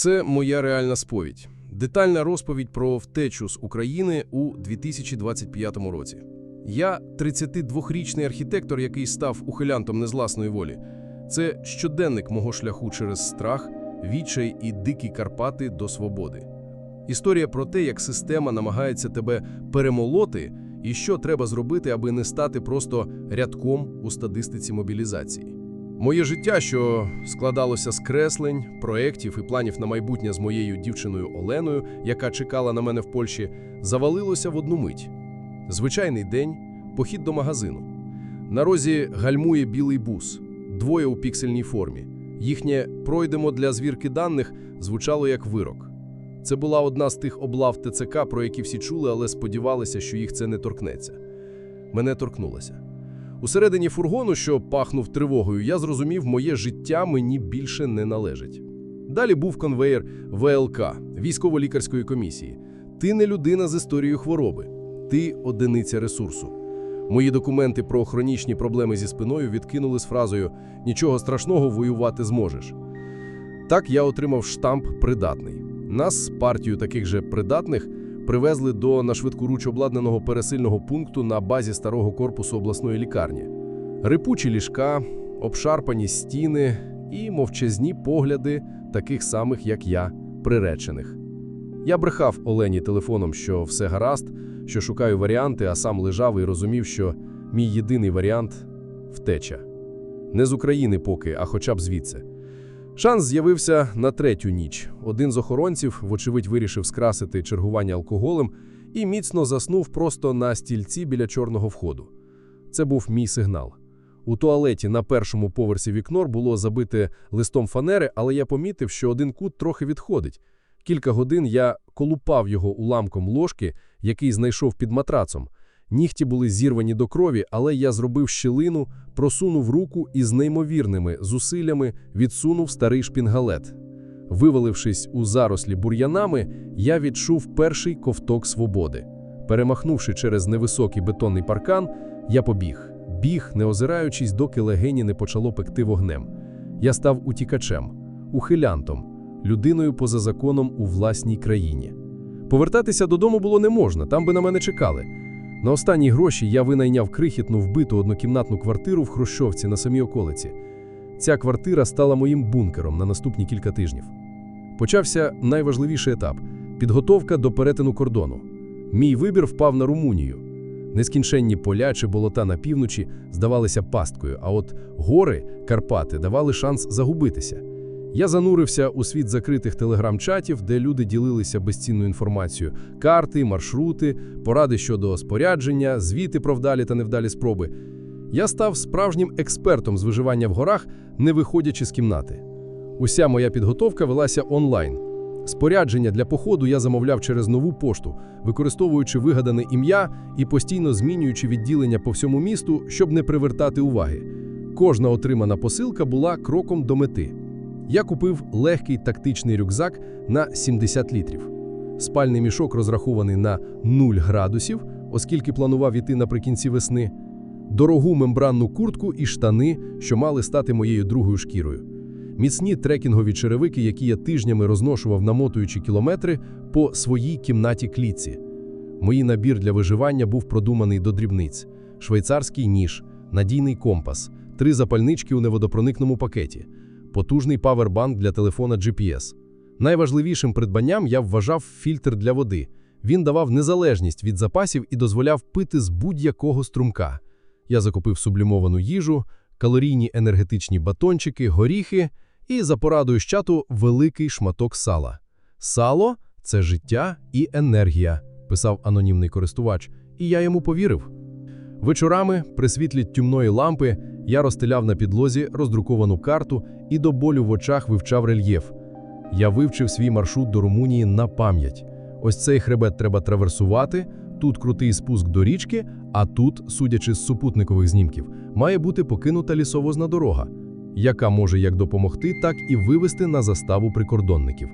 Це моя реальна сповідь. Детальна розповідь про втечу з України у 2025 році. Я 32-річний архітектор, який став ухилянтом не з власної волі. Це щоденник мого шляху через страх, відчай і дикі Карпати до свободи. Історія про те, як система намагається тебе перемолоти, і що треба зробити, аби не стати просто рядком у статистиці мобілізації. Моє життя, що складалося з креслень, проєктів і планів на майбутнє з моєю дівчиною Оленою, яка чекала на мене в Польщі, завалилося в одну мить. Звичайний день, похід до магазину. На розі гальмує білий бус, двоє у піксельній формі. Їхнє «пройдемо для звірки даних» звучало як вирок. Це була одна з тих облав ТЦК, про які всі чули, але сподівалися, що їх це не торкнеться. Мене торкнулося. Усередині фургону, що пахнув тривогою, я зрозумів, моє життя мені більше не належить. Далі був конвеєр ВЛК, військово-лікарської комісії. Ти не людина з історією хвороби, ти одиниця ресурсу. Мої документи про хронічні проблеми зі спиною відкинули з фразою «Нічого страшного, воювати зможеш». Так я отримав штамп «придатний». Нас, партію таких же придатних, привезли до нашвидкуруч обладнаного пересильного пункту на базі старого корпусу обласної лікарні. Рипучі ліжка, обшарпані стіни і мовчазні погляди таких самих, як я, приречених. Я брехав Олені телефоном, що все гаразд, що шукаю варіанти, а сам лежав і розумів, що мій єдиний варіант втеча. Не з України поки, а хоча б звідси. Шанс з'явився на третю ніч. Один з охоронців, вочевидь, вирішив скрасити чергування алкоголем і міцно заснув просто на стільці біля чорного входу. Це був мій сигнал. У туалеті на першому поверсі вікно було забите листом фанери, але я помітив, що один кут трохи відходить. Кілька годин я колупав його уламком ложки, який знайшов під матрацом. Нігті були зірвані до крові, але я зробив щілину, просунув руку і з неймовірними зусиллями відсунув старий шпінгалет. Вивалившись у зарослі бур'янами, я відчув перший ковток свободи. Перемахнувши через невисокий бетонний паркан, я побіг. Біг, не озираючись, доки легені не почало пекти вогнем. Я став утікачем, ухилянтом, людиною поза законом у власній країні. Повертатися додому було не можна, там би на мене чекали. На останні гроші я винайняв крихітну вбиту однокімнатну квартиру в Хрущовці на самій околиці. Ця квартира стала моїм бункером на наступні кілька тижнів. Почався найважливіший етап підготовка до перетину кордону. Мій вибір впав на Румунію. Нескінченні поля чи болота на півночі здавалися пасткою, а от гори, Карпати давали шанс загубитися. Я занурився у світ закритих телеграм-чатів, де люди ділилися безцінною інформацією: карти, маршрути, поради щодо спорядження, звіти про вдалі та невдалі спроби. Я став справжнім експертом з виживання в горах, не виходячи з кімнати. Уся моя підготовка велася онлайн. Спорядження для походу я замовляв через нову пошту, використовуючи вигадане ім'я і постійно змінюючи відділення по всьому місту, щоб не привертати уваги. Кожна отримана посилка була кроком до мети. Я купив легкий тактичний рюкзак на 70 літрів. Спальний мішок розрахований на 0 градусів, оскільки планував іти наприкінці весни, дорогу мембранну куртку і штани, що мали стати моєю другою шкірою. Міцні трекінгові черевики, які я тижнями розношував, намотуючи кілометри по своїй кімнаті клітці. Мої набір для виживання був продуманий до дрібниць: швейцарський ніж, надійний компас, три запальнички у неводопроникному пакеті, потужний павербанк для телефона GPS. Найважливішим придбанням я вважав фільтр для води. Він давав незалежність від запасів і дозволяв пити з будь-якого струмка. Я закупив сублімовану їжу, калорійні енергетичні батончики, горіхи і за порадою з чату великий шматок сала. Сало це життя і енергія, писав анонімний користувач, і я йому повірив. Вечорами, при світлі тюмної лампи, я розстеляв на підлозі роздруковану карту і до болю в очах вивчав рельєф. Я вивчив свій маршрут до Румунії на пам'ять. Ось цей хребет треба траверсувати, тут крутий спуск до річки, а тут, судячи з супутникових знімків, має бути покинута лісовозна дорога, яка може як допомогти, так і вивести на заставу прикордонників.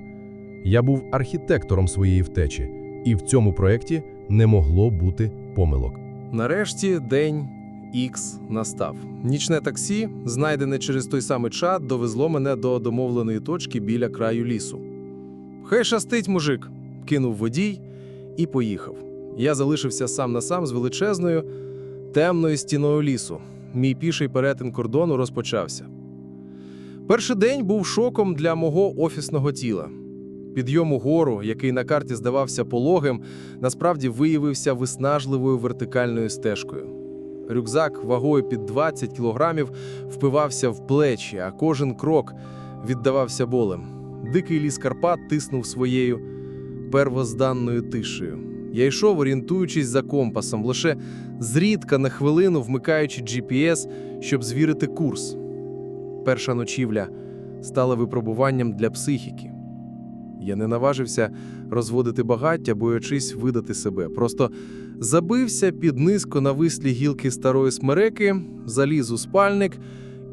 Я був архітектором своєї втечі, і в цьому проєкті не могло бути помилок. Нарешті день Ікс настав. Нічне таксі, знайдене через той самий чат, довезло мене до домовленої точки біля краю лісу. Хай шастить, мужик, кинув водій і поїхав. Я залишився сам на сам з величезною темною стіною лісу. Мій піший перетин кордону розпочався. Перший день був шоком для мого офісного тіла. Підйом угору, який на карті здавався пологим, насправді виявився виснажливою вертикальною стежкою. Рюкзак вагою під 20 кілограмів впивався в плечі, а кожен крок віддавався болем. Дикий ліс Карпат тиснув своєю первозданною тишею. Я йшов, орієнтуючись за компасом, лише зрідка на хвилину вмикаючи GPS, щоб звірити курс. Перша ночівля стала випробуванням для психіки. Я не наважився розводити багаття, боячись видати себе. Просто забився під низько навислі гілки старої смереки, заліз у спальник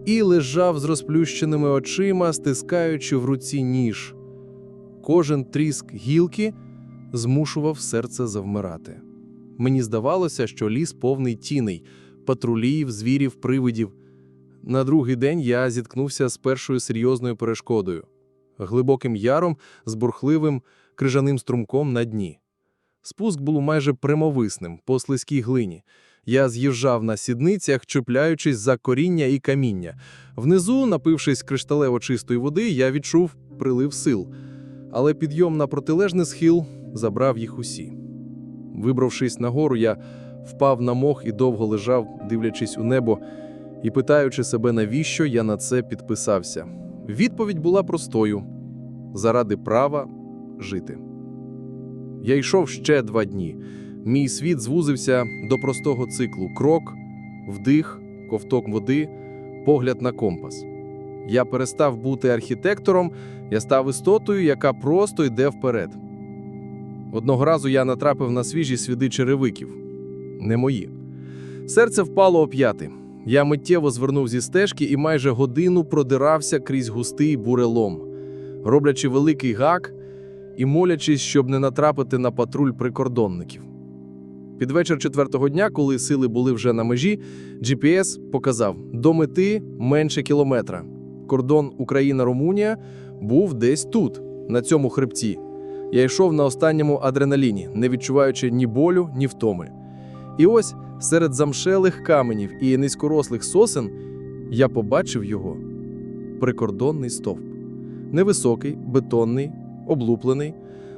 і лежав з розплющеними очима, стискаючи в руці ніж. Кожен тріск гілки змушував серце завмирати. Мені здавалося, що ліс повний тіней, патрулів, звірів, привидів. На другий день я зіткнувся з першою серйозною перешкодою глибоким яром з бурхливим крижаним струмком на дні. Спуск був майже прямовисним, по слизькій глині. Я з'їжджав на сідницях, чіпляючись за коріння і каміння. Внизу, напившись кришталево чистої води, я відчув прилив сил. Але підйом на протилежний схил забрав їх усі. Вибравшись нагору, я впав на мох і довго лежав, дивлячись у небо і питаючи себе, навіщо я на це підписався. Відповідь була простою: заради права жити. Я йшов ще два дні. Мій світ звузився до простого циклу: крок, вдих, ковток води, погляд на компас. Я перестав бути архітектором, я став істотою, яка просто йде вперед. Одного разу я натрапив на свіжі сліди черевиків. Не мої. Серце впало о п'яти. Я миттєво звернув зі стежки і майже годину продирався крізь густий бурелом, роблячи великий гак і молячись, щоб не натрапити на патруль прикордонників. Під вечір четвертого дня, коли сили були вже на межі, GPS показав до мети менше кілометра. Кордон Україна-Румунія був десь тут, на цьому хребті. Я йшов на останньому адреналіні, не відчуваючи ні болю, ні втоми. І ось серед замшелих каменів і низькорослих сосен я побачив його прикордонний стовп. Невисокий, бетонний, облуплений.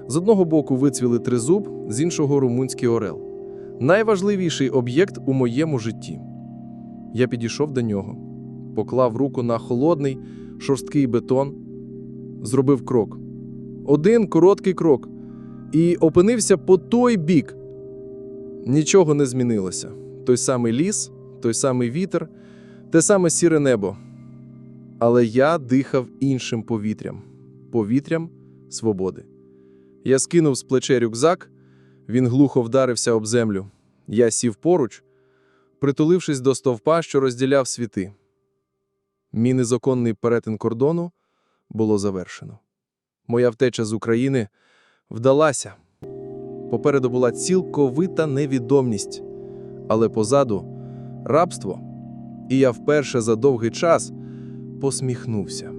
З одного боку вицвіли тризуб, з іншого румунський орел. Найважливіший об'єкт у моєму житті. Я підійшов до нього, поклав руку на холодний, шорсткий бетон, зробив крок. Один короткий крок, і опинився по той бік. Нічого не змінилося. Той самий ліс, той самий вітер, те саме сіре небо. Але я дихав іншим повітрям повітрям свободи. Я скинув з плече рюкзак, він глухо вдарився об землю. Я сів поруч, притулившись до стовпа, що розділяв світи. Мій незаконний перетин кордону було завершено. Моя втеча з України вдалася. Попереду була цілковита невідомість, але позаду рабство, і я вперше за довгий час посміхнувся.